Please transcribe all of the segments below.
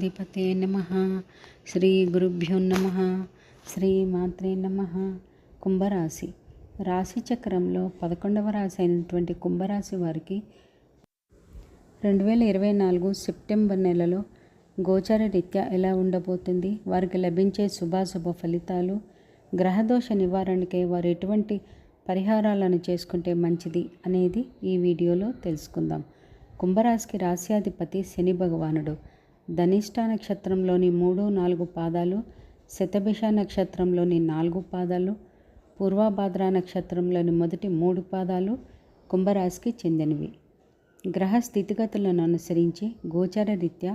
గణాధిపతే నమ. శ్రీ గురుభ్యో నమ. శ్రీ మాత్రే నమ. కుంభరాశి. రాశి చక్రంలో పదకొండవ రాశి అయినటువంటి కుంభరాశి వారికి రెండు వేల ఇరవై నాలుగు సెప్టెంబర్ నెలలో గోచర రీత్యా ఎలా ఉండబోతుంది? వారికి లభించే శుభాశుభ ఫలితాలు గ్రహదోష నివారణకై వారు ఎటువంటి పరిహారాలను చేసుకుంటే మంచిది అనేది ఈ వీడియోలో తెలుసుకుందాం. కుంభరాశికి రాశ్యాధిపతి శని భగవానుడు. ధనిష్ట నక్షత్రంలోని మూడు నాలుగు పాదాలు శతభిష నక్షత్రంలోని నాలుగు పాదాలు పూర్వభాద్ర నక్షత్రంలోని మొదటి మూడు పాదాలు కుంభరాశికి చెందినవి. గ్రహ స్థితిగతులను అనుసరించి గోచర రీత్యా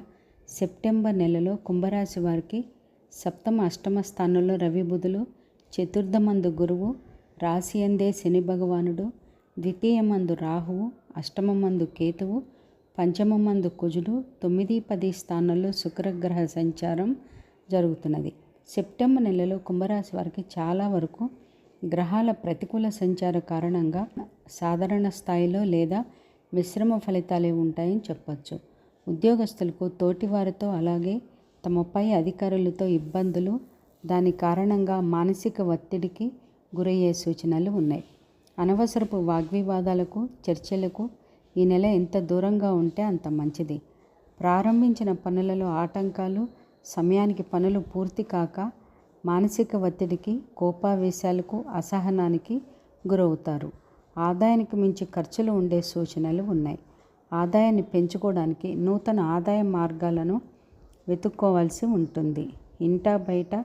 సెప్టెంబర్ నెలలో కుంభరాశి వారికి సప్తమ అష్టమ స్థానంలో రవి బుధులు చతుర్థమందు గురువు రాశి అందే శని భగవానుడు ద్వితీయమందు రాహువు అష్టమమందు కేతువు పంచమమందు కుజుడు తొమ్మిది పది స్థానాల్లో శుక్రగ్రహ సంచారం జరుగుతున్నది. సెప్టెంబర్ నెలలో కుంభరాశి వారికి చాలా వరకు గ్రహాల ప్రతికూల సంచార కారణంగా సాధారణ స్థాయిలో లేదా మిశ్రమ ఫలితాలే ఉంటాయని చెప్పచ్చు. ఉద్యోగస్తులకు తోటివారితో అలాగే తమపై అధికారులతో ఇబ్బందులు దాని కారణంగా మానసిక ఒత్తిడికి గురయ్యే సూచనలు ఉన్నాయి. అనవసరపు వాగ్వివాదాలకు చర్చలకు ఈ నెల ఎంత దూరంగా ఉంటే అంత మంచిది. ప్రారంభించిన పనులలో ఆటంకాలు సమయానికి పనులు పూర్తి కాక మానసిక ఒత్తిడికి కోపావేశాలకు అసహనానికి గురవుతారు. ఆదాయానికి మించి ఖర్చులు ఉండే సూచనలు ఉన్నాయి. ఆదాయాన్ని పెంచుకోవడానికి నూతన ఆదాయ మార్గాలను వెతుక్కోవాల్సి ఉంటుంది. ఇంటా బయట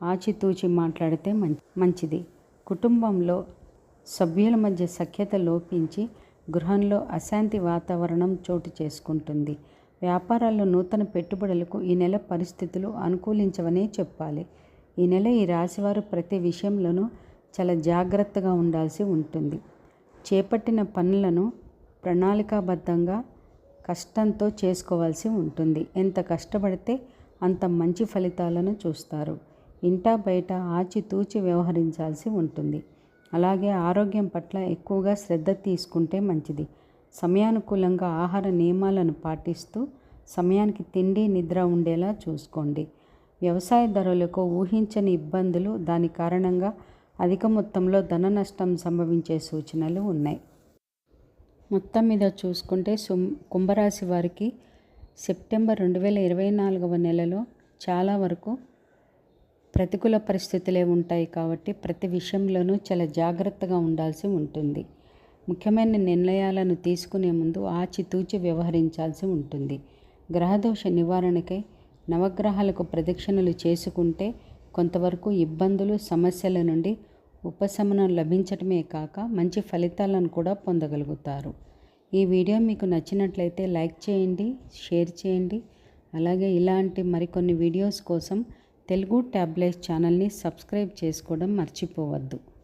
ఆచితూచి మాట్లాడితే మంచిది. కుటుంబంలో సభ్యుల మధ్య సఖ్యత లోపించి గృహంలో అశాంతి వాతావరణం చోటు చేసుకుంటుంది. వ్యాపారాల్లో నూతన పెట్టుబడులకు ఈ నెల పరిస్థితులు అనుకూలించవనే చెప్పాలి. ఈ నెల ఈ రాశివారు ప్రతి విషయంలోనూ చాలా జాగ్రత్తగా ఉండాల్సి ఉంటుంది. చేపట్టిన పనులను ప్రణాళికాబద్ధంగా కష్టంతో చేసుకోవాల్సి ఉంటుంది. ఎంత కష్టపడితే అంత మంచి ఫలితాలను చూస్తారు. ఇంటా బయట ఆచితూచి వ్యవహరించాల్సి ఉంటుంది. అలాగే ఆరోగ్యం పట్ల ఎక్కువగా శ్రద్ధ తీసుకుంటే మంచిది. సమయానుకూలంగా ఆహార నియమాలను పాటిస్తూ సమయానికి తిండి నిద్ర ఉండేలా చూసుకోండి. వ్యవసాయ ధరలకు ఊహించని ఇబ్బందులు దాని కారణంగా అధిక మొత్తంలో ధన నష్టం సంభవించే సూచనలు ఉన్నాయి. మొత్తం మీద చూసుకుంటే సుం కుంభరాశి వారికి సెప్టెంబర్ రెండు వేల ఇరవై నాలుగవ నెలలో చాలా వరకు ప్రతికూల పరిస్థితులే ఉంటాయి కాబట్టి ప్రతి విషయంలోనూ చాలా జాగ్రత్తగా ఉండాల్సి ఉంటుంది. ముఖ్యమైన నిర్ణయాలను తీసుకునే ముందు ఆచితూచి వ్యవహరించాల్సి ఉంటుంది. గ్రహదోష నివారణకై నవగ్రహాలకు ప్రదక్షిణలు చేసుకుంటే కొంతవరకు ఇబ్బందులు సమస్యల నుండి ఉపశమనం లభించటమే కాక మంచి ఫలితాలను కూడా పొందగలుగుతారు. ఈ వీడియో మీకు నచ్చినట్లయితే లైక్ చేయండి షేర్ చేయండి. అలాగే ఇలాంటి మరికొన్ని వీడియోస్ కోసం తెలుగు ట్యాబ్లెట్ ఛానల్ని సబ్స్క్రైబ్ చేసుకోవడం మర్చిపోవద్దు.